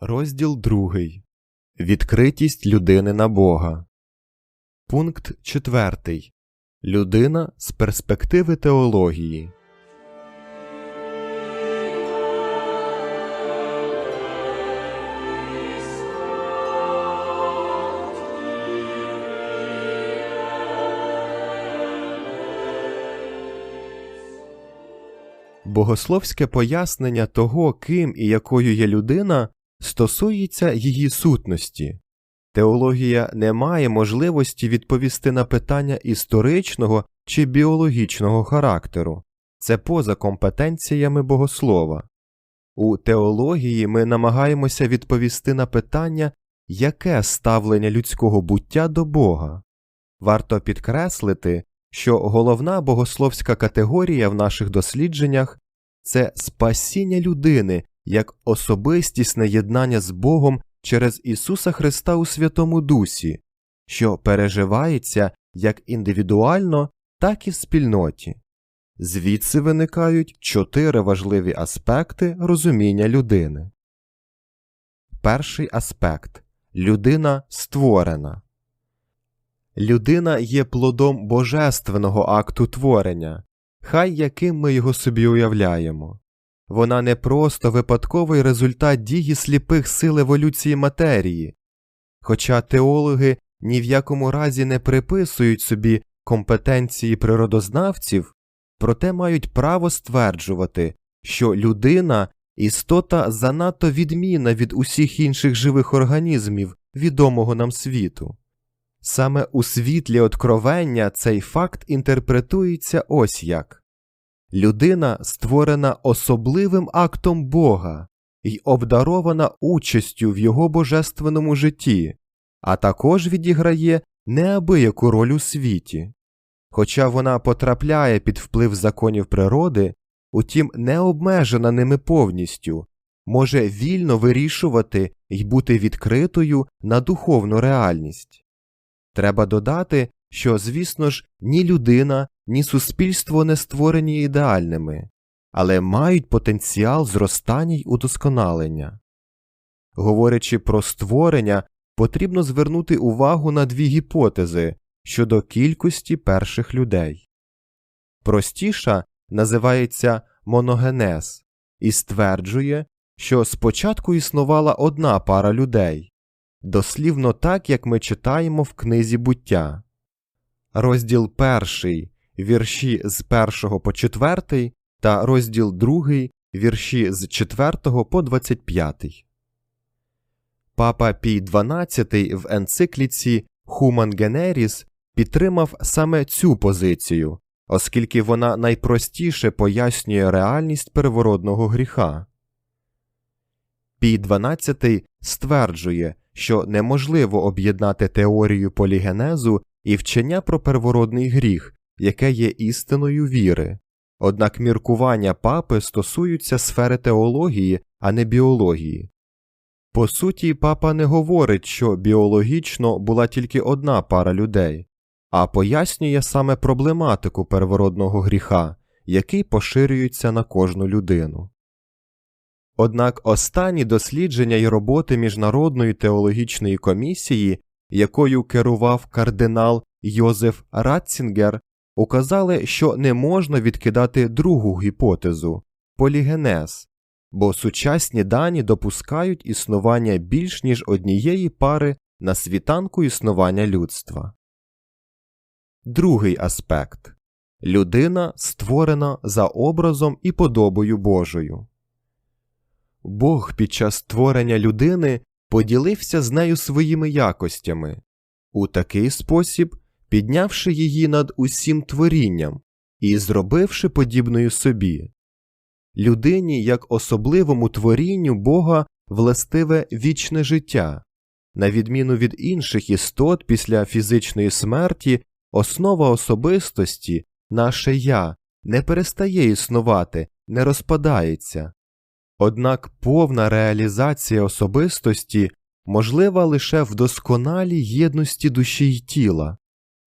Розділ 2. Відкритість людини на Бога. Пункт 4. Людина з перспективи теології. Богословське пояснення того, ким і якою є людина, стосується її сутності. Теологія не має можливості відповісти на питання історичного чи біологічного характеру, це поза компетенціями богослова. У теології ми намагаємося відповісти на питання, яке ставлення людського буття до Бога. Варто підкреслити, що головна богословська категорія в наших дослідженнях це спасіння людини як особистісне єднання з Богом через Ісуса Христа у Святому Дусі, що переживається як індивідуально, так і в спільноті. Звідси виникають чотири важливі аспекти розуміння людини. Перший аспект людина створена. Людина є плодом божественного акту творення, хай яким ми його собі уявляємо. Вона не просто випадковий результат дії сліпих сил еволюції матерії, хоча теологи ні в якому разі не приписують собі компетенції природознавців, проте мають право стверджувати, що людина істота занадто відмінна від усіх інших живих організмів відомого нам світу. Саме у світлі откровення цей факт інтерпретується ось як людина створена особливим актом Бога і обдарована участю в його божественному житті, а також відіграє неабияку роль у світі. Хоча вона потрапляє під вплив законів природи, утім не обмежена ними повністю, може вільно вирішувати і бути відкритою на духовну реальність. Треба додати, що, звісно ж, ні людина, ні суспільство не створені ідеальними, але мають потенціал зростання й удосконалення. Говорячи про створення, потрібно звернути увагу на дві гіпотези щодо кількості перших людей. Простіша називається моногенез і стверджує, що спочатку існувала одна пара людей, дослівно так, як ми читаємо в книзі буття. Розділ перший, вірші з 1 по 4 та розділ другий, вірші з 4 по 25. Папа Пій XII в енцикліці Human Generis підтримав саме цю позицію, оскільки вона найпростіше пояснює реальність первородного гріха. Пій XII стверджує, що неможливо об'єднати теорію полігенезу і вчення про первородний гріх, яке є істиною віри. Однак міркування папи стосуються сфери теології, а не біології. По суті, папа не говорить, що біологічно була тільки одна пара людей, а пояснює саме проблематику первородного гріха, який поширюється на кожну людину. Однак останні дослідження й роботи Міжнародної теологічної комісії, якою керував кардинал Йозеф Ратцінгер, указали, що не можна відкидати другу гіпотезу полігенез, бо сучасні дані допускають існування більш ніж однієї пари на світанку існування людства. Другий аспект людина створена за образом і подобою Божою. Бог під час створення людини поділився з нею своїми якостями у такий спосіб, піднявши її над усім творінням і зробивши подібною собі. Людині як особливому творінню Бога властиве вічне життя, на відміну від інших істот після фізичної смерті, основа особистості, наше я, не перестає існувати, не розпадається. Однак повна реалізація особистості можлива лише в досконалій єдності душі й тіла,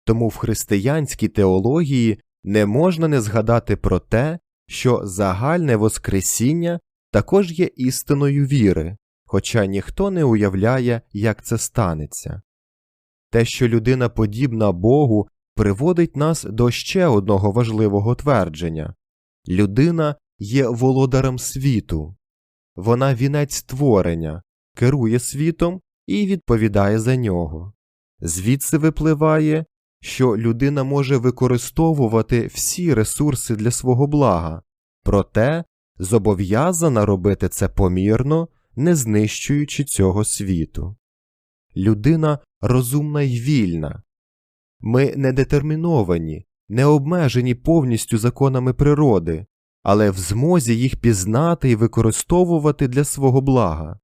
тому в християнській теології не можна не згадати про те, що загальне Воскресіння також є істиною віри, хоча ніхто не уявляє, як це станеться. Те, що людина подібна Богу, приводить нас до ще одного важливого твердження людина є володарем світу, вона вінець творення, керує світом і відповідає за нього. Звідси випливає, що людина може використовувати всі ресурси для свого блага, проте зобов'язана робити це помірно, не знищуючи цього світу. Людина розумна й вільна. Ми не детерміновані, не обмежені повністю законами природи, але в змозі їх пізнати і використовувати для свого блага.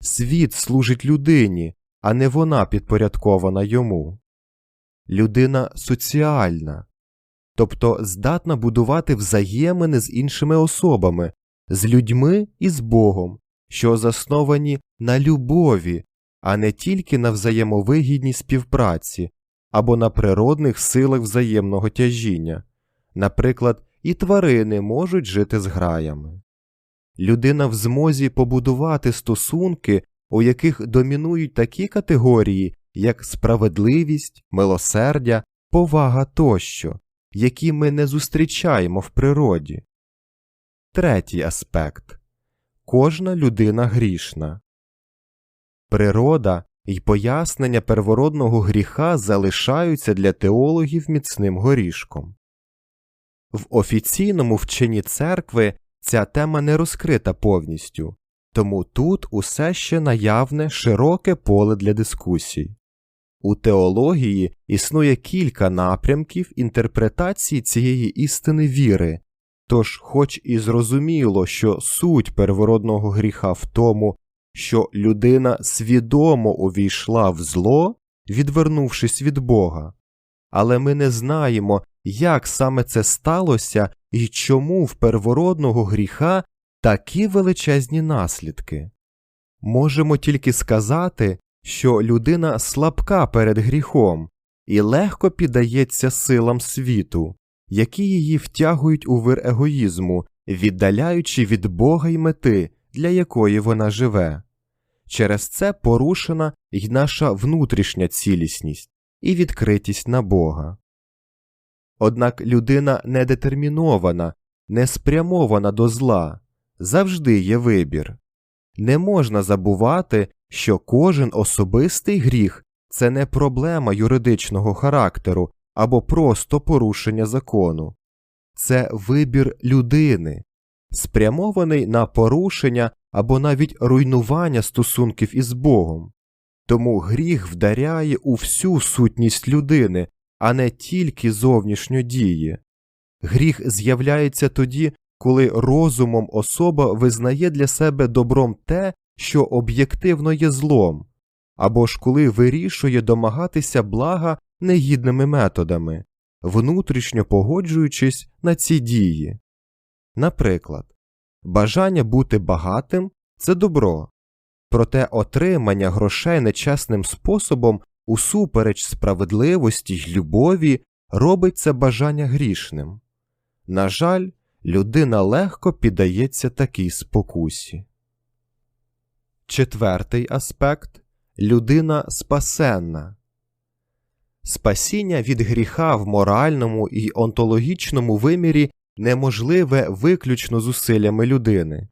Світ служить людині, а не вона підпорядкована йому. Людина соціальна, тобто здатна будувати взаємини з іншими особами, з людьми і з Богом, що засновані на любові, а не тільки на взаємовигідній співпраці або на природних силах взаємного тяжіння. Наприклад, і тварини можуть жити з граями. Людина в змозі побудувати стосунки, у яких домінують такі категорії, як справедливість, милосердя, повага тощо, які ми не зустрічаємо в природі. Третій аспект кожна людина грішна. Природа і пояснення первородного гріха залишаються для теологів міцним горішком. В офіційному вченні церкви ця тема не розкрита повністю, тому тут усе ще наявне широке поле для дискусій. У теології існує кілька напрямків інтерпретації цієї істини віри, тож, хоч і зрозуміло, що суть первородного гріха в тому, що людина свідомо увійшла в зло, відвернувшись від Бога, але ми не знаємо, як саме це сталося і чому в первородного гріха такі величезні наслідки. Можемо тільки сказати, що людина слабка перед гріхом і легко піддається силам світу, які її втягують у вир егоїзму, віддаляючи від Бога й мети, для якої вона живе. Через це порушена й наша внутрішня цілісність і відкритість на Бога. Однак людина недетермінована, не спрямована до зла, завжди є вибір. Не можна забувати, що кожен особистий гріх це не проблема юридичного характеру або просто порушення закону, це вибір людини, спрямований на порушення або навіть руйнування стосунків із Богом. Тому гріх вдаряє у всю сутність людини, а не тільки зовнішньо діє. Гріх з'являється тоді, коли розумом особа визнає для себе добром те, що об'єктивно є злом, або ж коли вирішує домагатися блага негідними методами, внутрішньо погоджуючись на ці дії. Наприклад, бажання бути багатим це добро, проте отримання грошей нечесним способом усупереч справедливості й любові робить це бажання грішним. На жаль, людина легко піддається такій спокусі. Четвертий аспект людина спасенна. Спасіння від гріха в моральному і онтологічному вимірі неможливе виключно зусиллями людини,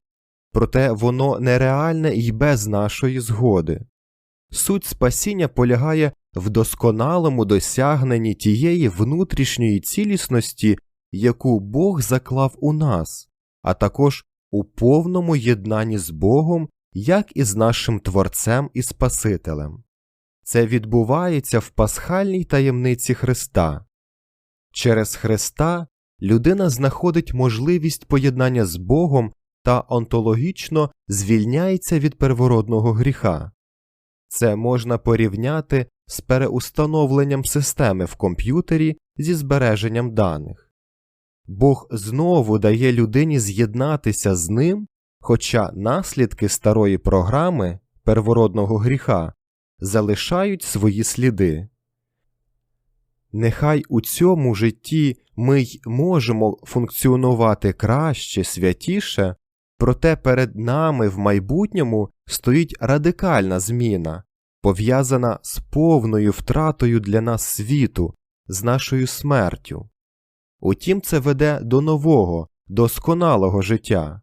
проте воно нереальне й без нашої згоди. Суть спасіння полягає в досконалому досягненні тієї внутрішньої цілісності, яку Бог заклав у нас, а також у повному єднанні з Богом, як і з нашим Творцем і Спасителем. Це відбувається в пасхальній таємниці Христа. Через Христа людина знаходить можливість поєднання з Богом та онтологічно звільняється від первородного гріха. Це можна порівняти з переустановленням системи в комп'ютері зі збереженням даних. Бог знову дає людині з'єднатися з ним, хоча наслідки старої програми первородного гріха залишають свої сліди. Нехай у цьому житті ми й можемо функціонувати краще, святіше, проте перед нами в майбутньому стоїть радикальна зміна, пов'язана з повною втратою для нас світу, з нашою смертю. Утім, це веде до нового, досконалого життя.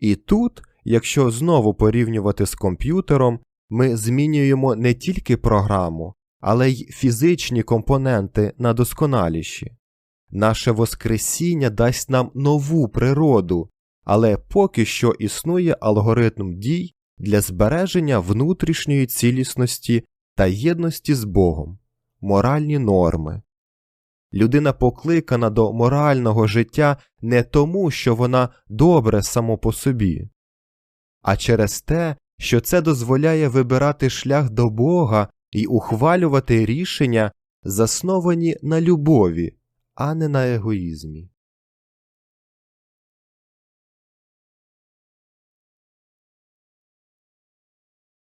І тут, якщо знову порівнювати з комп'ютером, ми змінюємо не тільки програму, але й фізичні компоненти на досконаліші. Наше Воскресіння дасть нам нову природу, але поки що існує алгоритм дій для збереження внутрішньої цілісності та єдності з Богом, моральні норми. Людина покликана до морального життя не тому, що вона добре само по собі, а через те, що це дозволяє вибирати шлях до Бога і ухвалювати рішення, засновані на любові, а не на егоїзмі.